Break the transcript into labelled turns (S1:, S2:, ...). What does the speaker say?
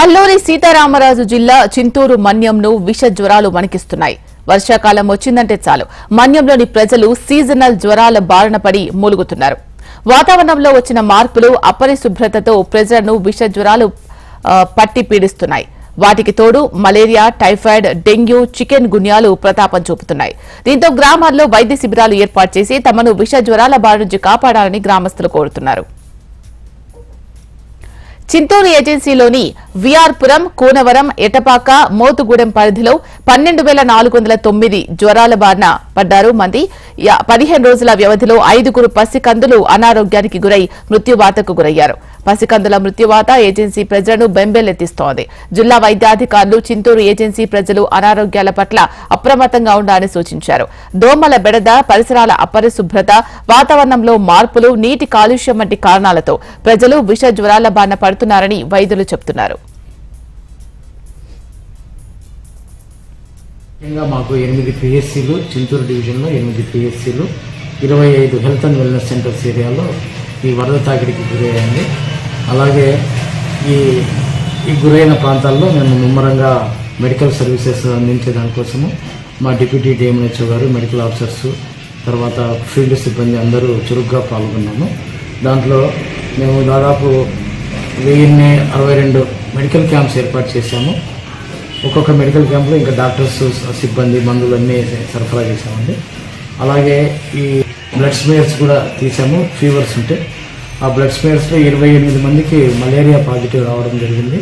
S1: అల్లూరి సీతారామరాజు జిల్లా చింతూరు మన్యంను విష జ్వరాలు వణికిస్తున్నాయి. వర్షాకాలం వచ్చిందంటే చాలు. మన్యంలోని ప్రజలు సీజనల్ జ్వరాల బారిన పడి మూలుగుతున్నారు. వాతావరణంలో వచ్చిన మార్పులు అపరిశుభ్రతతో ప్రజలను విష జ్వరాలు పట్టి పీడిస్తున్నాయి. వాటికి తోడు మలేరియా టైఫాయిడ్ డెంగ్యూ చికెన్ గున్యాలు ప్రతాపం చూపుతున్నాయి. దీంతో గ్రామాల్లో వైద్య శిబిరాలు ఏర్పాటు చేసి తమను విష జ్వరాల బారి నుంచి కాపాడాలని గ్రామస్తులు కోరుతున్నారు. చింతూరు ఏజెన్సీలోని విఆర్పురం కూనవరం ఎటపాక మోతుగూడెం పరిధిలో పన్నెండు వేల నాలుగు వందల తొమ్మిది జ్వరాల బారిన పడ్డారు మంది. పదిహేను రోజుల వ్యవధిలో ఐదుగురు పసికందులు అనారోగ్యానికి గురై మృత్యువాతకు గురయ్యారు. పసికందుల మృత్యువాత ఏజెన్సీ ప్రజలను బెంబేలెత్తిస్తోంది. జిల్లా వైద్యాధికారులు చింతూరు ఏజెన్సీ ప్రజలు అనారోగ్యాల పట్ల అప్రమత్తంగా ఉండాలని సూచించారు. దోమల బెడద పరిసరాల అపరిశుభ్రత వాతావరణంలో మార్పులు నీటి కాలుష్యం వంటి కారణాలతో ప్రజలు విష జ్వరాల బారిన పడుతున్నారని వైద్యులు చెబుతున్నారు.
S2: ముఖ్యంగా మాకు ఎనిమిది పిఎస్సీలు చింతూరు డివిజన్లో ఎనిమిది పిఎస్సీలు ఇరవై ఐదు హెల్త్ అండ్ వెల్నెస్ సెంటర్స్ ఏరియాలో ఈ వరద తాకిడికి గురయ్యాయండి. అలాగే ఈ ఈ గురైన ప్రాంతాల్లో మేము ముమ్మరంగా మెడికల్ సర్వీసెస్ అందించే దానికోసము మా డిప్యూటీ డిఎంహెచ్ఓ గారు మెడికల్ ఆఫీసర్స్ తర్వాత ఫీల్డ్ సిబ్బంది అందరూ చురుగ్గా పాల్గొన్నాము. దాంట్లో మేము దాదాపు వెయ్యిన్ని అరవై రెండు మెడికల్ క్యాంప్స్ ఏర్పాటు చేశాము. ఒక్కొక్క మెడికల్ క్యాంప్లో ఇంకా డాక్టర్స్ సిబ్బంది మందులన్నీ సరఫరా చేశామండి. అలాగే ఈ బ్లడ్ స్మేర్స్ కూడా తీసాము ఫీవర్స్ ఉంటే ఆ బ్లడ్ స్మేర్స్లో ఇరవై ఎనిమిది మందికి మలేరియా పాజిటివ్ రావడం జరిగింది.